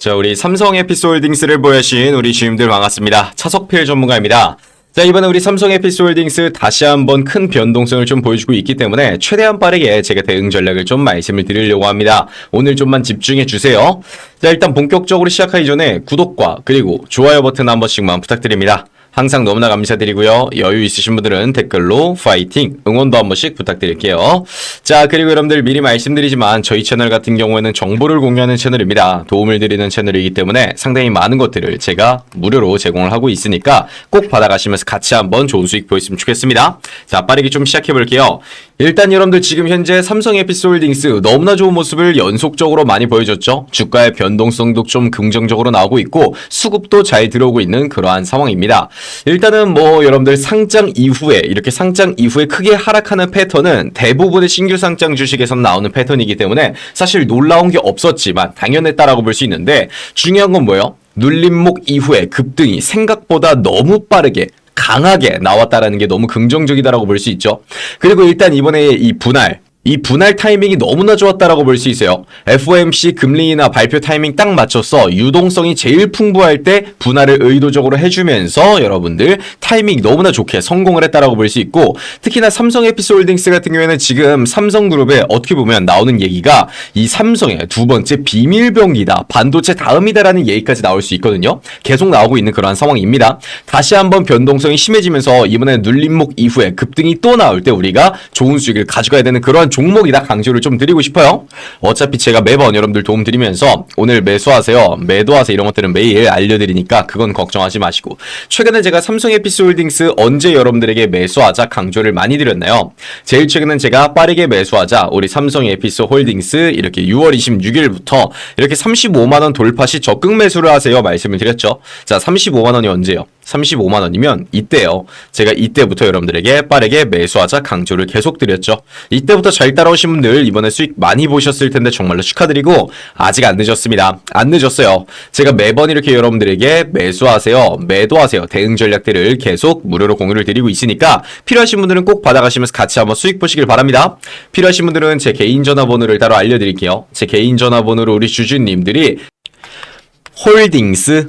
자, 우리 삼성 에피솔딩스를 보여주신 우리 주임들 반갑습니다. 차석필 전문가입니다. 자, 이번에 우리 삼성 에피솔딩스 다시 한번 큰 변동성을 좀 보여주고 있기 때문에 최대한 빠르게 제가 대응 전략을 좀 말씀을 드리려고 합니다. 오늘 좀만 집중해 주세요. 자, 일단 본격적으로 시작하기 전에 구독과 그리고 좋아요 버튼 한 번씩만 부탁드립니다. 항상 너무나 감사드리고요. 여유 있으신 분들은 댓글로 파이팅, 응원도 한 번씩 부탁드릴게요. 자, 그리고 여러분들 미리 말씀드리지만 저희 채널 같은 경우에는 정보를 공유하는 채널입니다. 도움을 드리는 채널이기 때문에 상당히 많은 것들을 제가 무료로 제공을 하고 있으니까 꼭 받아가시면서 같이 한번 좋은 수익 보였으면 좋겠습니다. 자, 빠르게 좀 시작해 볼게요. 일단 여러분들 지금 현재 삼성 에피솔딩스 너무나 좋은 모습을 연속적으로 많이 보여줬죠. 주가의 변동성도 좀 긍정적으로 나오고 있고 수급도 잘 들어오고 있는 그러한 상황입니다. 일단은 뭐 여러분들 상장 이후에 이렇게 상장 이후에 크게 하락하는 패턴은 대부분의 신규 상장 주식에서 나오는 패턴이기 때문에 사실 놀라운 게 없었지만 당연했다라고 볼 수 있는데 중요한 건 뭐예요? 눌림목 이후에 급등이 생각보다 너무 빠르게 강하게 나왔다라는 게 너무 긍정적이다라고 볼 수 있죠. 그리고 일단 이번에 이 분할 이 분할 타이밍이 너무나 좋았다라고 볼 수 있어요. FOMC 금리나 발표 타이밍 딱 맞춰서 유동성이 제일 풍부할 때 분할을 의도적으로 해주면서 여러분들 타이밍 너무나 좋게 성공을 했다라고 볼 수 있고 특히나 삼성 에피솔딩스 같은 경우에는 지금 삼성그룹에 어떻게 보면 나오는 얘기가 이 삼성의 두 번째 비밀병기다 반도체 다음이다라는 얘기까지 나올 수 있거든요. 계속 나오고 있는 그러한 상황입니다. 다시 한번 변동성이 심해지면서 이번에 눌림목 이후에 급등이 또 나올 때 우리가 좋은 수익을 가져가야 되는 그 종목이다 강조를 좀 드리고 싶어요. 어차피 제가 매번 여러분들 도움 드리면서 오늘 매수하세요, 매도하세요 이런 것들은 매일 알려드리니까 그건 걱정하지 마시고 최근에 제가 삼성 에피솔딩스 언제 여러분들에게 매수하자 강조를 많이 드렸나요? 제일 최근엔 제가 빠르게 매수하자 우리 삼성 에피소 홀딩스 이렇게 6월 26일부터 이렇게 35만 원 돌파 시 적극 매수를 하세요 말씀을 드렸죠. 자 35만 원이 언제요? 35만 원이면 이때요. 제가 이때부터 여러분들에게 빠르게 매수하자 강조를 계속 드렸죠. 이때부터 잘 따라오신 분들 이번에 수익 많이 보셨을 텐데 정말로 축하드리고 아직 안 늦었습니다. 안 늦었어요. 제가 매번 이렇게 여러분들에게 매수하세요, 매도하세요 대응 전략들을 계속 무료로 공유를 드리고 있으니까 필요하신 분들은 꼭 받아가시면서 같이 한번 수익 보시길 바랍니다. 필요하신 분들은 제 개인 전화번호를 따로 알려드릴게요. 제 개인 전화번호로 우리 주주님들이 홀딩스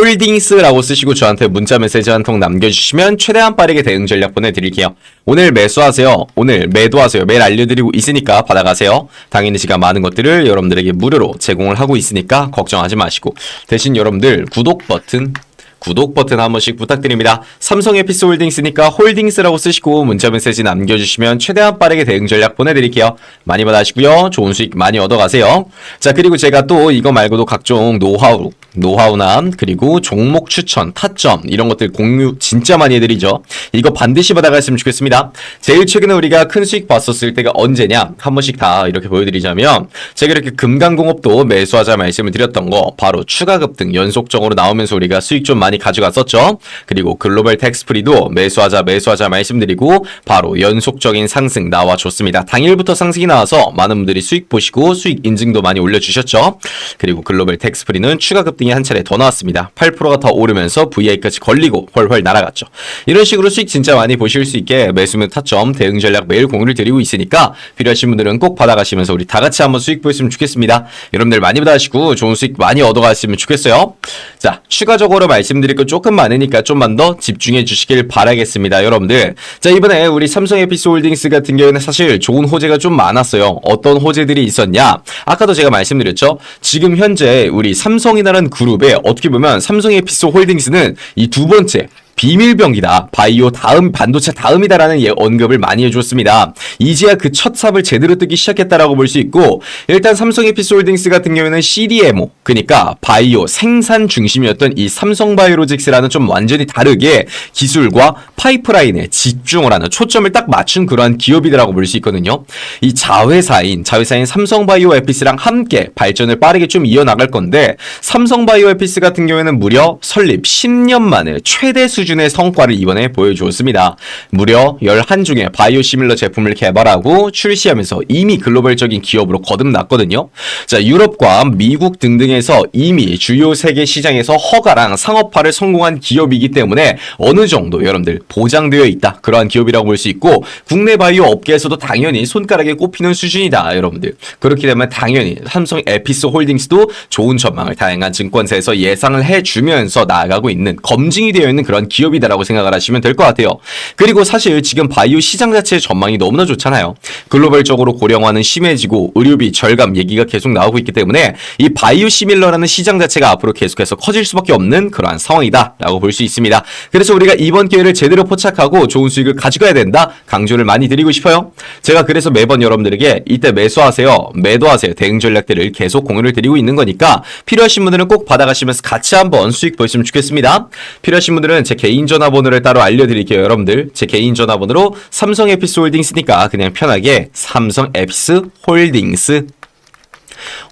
홀딩스라고 쓰시고 저한테 문자 메시지 한 통 남겨주시면 최대한 빠르게 대응 전략 보내드릴게요. 오늘 매수하세요. 오늘 매도하세요. 매일 알려드리고 있으니까 받아가세요. 당연히 제가 많은 것들을 여러분들에게 무료로 제공을 하고 있으니까 걱정하지 마시고 대신 여러분들 구독 버튼 구독 버튼 한 번씩 부탁드립니다. 삼성 에피스 홀딩스니까 홀딩스라고 쓰시고 문자 메시지 남겨주시면 최대한 빠르게 대응 전략 보내드릴게요. 많이 받아시고요. 좋은 수익 많이 얻어가세요. 자 그리고 제가 또 이거 말고도 각종 노하우 노하우나 그리고 종목 추천, 타점 이런 것들 공유 진짜 많이 해드리죠. 이거 반드시 받아갔으면 좋겠습니다. 제일 최근에 우리가 큰 수익 봤었을 때가 언제냐 한 번씩 다 이렇게 보여드리자면 제가 이렇게 금강공업도 매수하자 말씀을 드렸던 거 바로 추가 급등 연속적으로 나오면서 우리가 수익 좀 많이 가져갔었죠. 그리고 글로벌 텍스프리도 매수하자 매수하자 말씀드리고 바로 연속적인 상승 나와줬습니다. 당일부터 상승이 나와서 많은 분들이 수익 보시고 수익 인증도 많이 올려주셨죠. 그리고 글로벌 텍스프리는 추가 급등 이 한 차례 더 나왔습니다. 8%가 더 오르면서 VI까지 걸리고 훨훨 날아갔죠. 이런 식으로 수익 진짜 많이 보실 수 있게 매수면 타점 대응 전략 매일 공유를 드리고 있으니까 필요하신 분들은 꼭 받아가시면서 우리 다 같이 한번 수익 보였으면 좋겠습니다. 여러분들 많이 받아가시고 좋은 수익 많이 얻어갔으면 좋겠어요. 자, 추가적으로 말씀드릴 거 조금 많으니까 좀만 더 집중해 주시길 바라겠습니다. 여러분들. 자, 이번에 우리 삼성 에피스 홀딩스 같은 경우에는 사실 좋은 호재가 좀 많았어요. 어떤 호재들이 있었냐? 아까도 제가 말씀드렸죠. 지금 현재 우리 삼성이라는 그룹에 어떻게 보면 삼성 에피스홀딩스는 이 두 번째 비밀병기다. 바이오 다음 반도체 다음이다라는 예, 언급을 많이 해줬습니다. 이제야 그 첫 삽을 제대로 뜨기 시작했다라고 볼 수 있고 일단 삼성 에피솔딩스 같은 경우에는 CDMO 그러니까 바이오 생산 중심이었던 이 삼성 바이오로직스라는 좀 완전히 다르게 기술과 파이프라인에 집중을 하는 초점을 딱 맞춘 그러한 기업이라고 볼 수 있거든요. 이 자회사인 자회사인 삼성바이오 에피스랑 함께 발전을 빠르게 좀 이어나갈 건데 삼성바이오 에피스 같은 경우에는 무려 설립 10년 만에 최대 수준 수준의 성과를 이번에 보여주었습니다. 무려 11종의 바이오시밀러 제품을 개발하고 출시하면서 이미 글로벌적인 기업으로 거듭났거든요. 자, 유럽과 미국 등등에서 이미 주요 세계 시장에서 허가랑 상업화를 성공한 기업이기 때문에 어느 정도 여러분들 보장되어 있다. 그러한 기업이라고 볼 수 있고 국내 바이오 업계에서도 당연히 손가락에 꼽히는 수준이다. 여러분들. 그렇기 때문에 당연히 삼성 에피스 홀딩스도 좋은 전망을 다양한 증권사에서 예상을 해주면서 나아가고 있는 검증이 되어 있는 그런 기업이다라고 생각을 하시면 될 것 같아요. 그리고 사실 지금 바이오 시장 자체의 전망이 너무나 좋잖아요. 글로벌적으로 고령화는 심해지고 의료비 절감 얘기가 계속 나오고 있기 때문에 이 바이오 시밀러라는 시장 자체가 앞으로 계속해서 커질 수밖에 없는 그러한 상황이다라고 볼 수 있습니다. 그래서 우리가 이번 기회를 제대로 포착하고 좋은 수익을 가져가야 된다 강조를 많이 드리고 싶어요. 제가 그래서 매번 여러분들에게 이때 매수하세요, 매도하세요 대응 전략들을 계속 공유를 드리고 있는 거니까 필요하신 분들은 꼭 받아가시면서 같이 한번 수익 보시면 좋겠습니다. 필요하신 분들은 제 개인 전화번호를 따로 알려드릴게요, 여러분들. 제 개인 전화번호로 삼성 에피스 홀딩스니까 그냥 편하게 삼성 에피스 홀딩스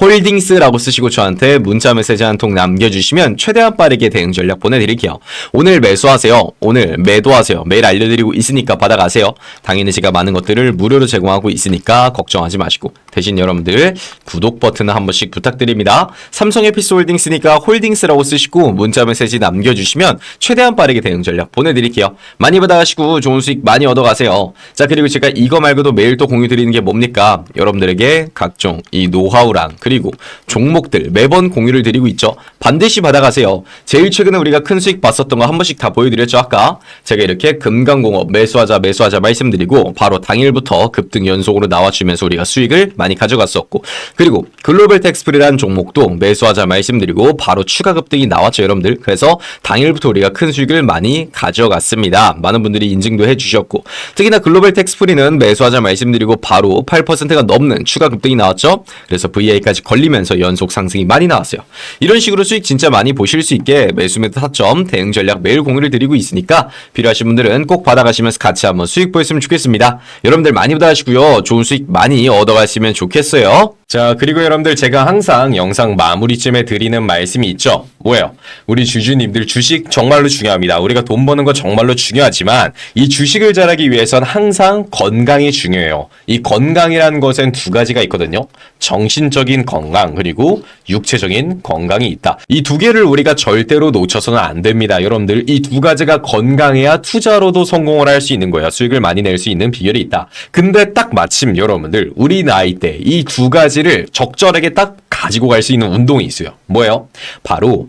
홀딩스라고 쓰시고 저한테 문자 메시지 한 통 남겨주시면 최대한 빠르게 대응 전략 보내드릴게요. 오늘 매수하세요. 오늘 매도하세요. 매일 알려드리고 있으니까 받아가세요. 당연히 제가 많은 것들을 무료로 제공하고 있으니까 걱정하지 마시고 대신 여러분들 구독 버튼을 한 번씩 부탁드립니다. 삼성 에피스 홀딩스니까 홀딩스라고 쓰시고 문자 메시지 남겨주시면 최대한 빠르게 대응 전략 보내드릴게요. 많이 받아가시고 좋은 수익 많이 얻어가세요. 자 그리고 제가 이거 말고도 매일 또 공유 드리는 게 뭡니까? 여러분들에게 각종 이 노하우 랑 그리고 종목들 매번 공유를 드리고 있죠. 반드시 받아가세요. 제일 최근에 우리가 큰 수익 봤었던 거 한 번씩 다 보여드렸죠. 아까 제가 이렇게 금강공업 매수하자 매수하자 말씀드리고 바로 당일부터 급등 연속으로 나와주면서 우리가 수익을 많이 가져갔었고 그리고 글로벌 텍스프리라는 종목도 매수하자 말씀드리고 바로 추가 급등이 나왔죠. 여러분들. 그래서 당일부터 우리가 큰 수익을 많이 가져갔습니다. 많은 분들이 인증도 해주셨고 특히나 글로벌 텍스프리는 매수하자 말씀드리고 바로 8%가 넘는 추가 급등이 나왔죠. 그래서 VI까지 걸리면서 연속 상승이 많이 나왔어요. 이런 식으로 수익 진짜 많이 보실 수 있게 매수 매도 타점 대응 전략 매일 공유를 드리고 있으니까 필요하신 분들은 꼭 받아가시면서 같이 한번 수익 보였으면 좋겠습니다. 여러분들 많이 받아가시고요. 좋은 수익 많이 얻어가시면 좋겠어요. 자, 그리고 여러분들 제가 항상 영상 마무리쯤에 드리는 말씀이 있죠. 뭐예요? 우리 주주님들 주식 정말로 중요합니다. 우리가 돈 버는 거 정말로 중요하지만 이 주식을 잘하기 위해선 항상 건강이 중요해요. 이 건강이라는 것엔 두 가지가 있거든요. 정신적인 건강 그리고 육체적인 건강이 있다. 이 두 개를 우리가 절대로 놓쳐서는 안 됩니다. 여러분들 이 두 가지가 건강해야 투자로도 성공을 할 수 있는 거야. 수익을 많이 낼 수 있는 비결이 있다. 근데 딱 마침 여러분들 우리 나이 때 이 두 가지 를 적절하게 딱 가지고 갈 수 있는 운동이 있어요. 뭐예요? 바로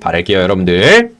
바랄게요, 여러분들.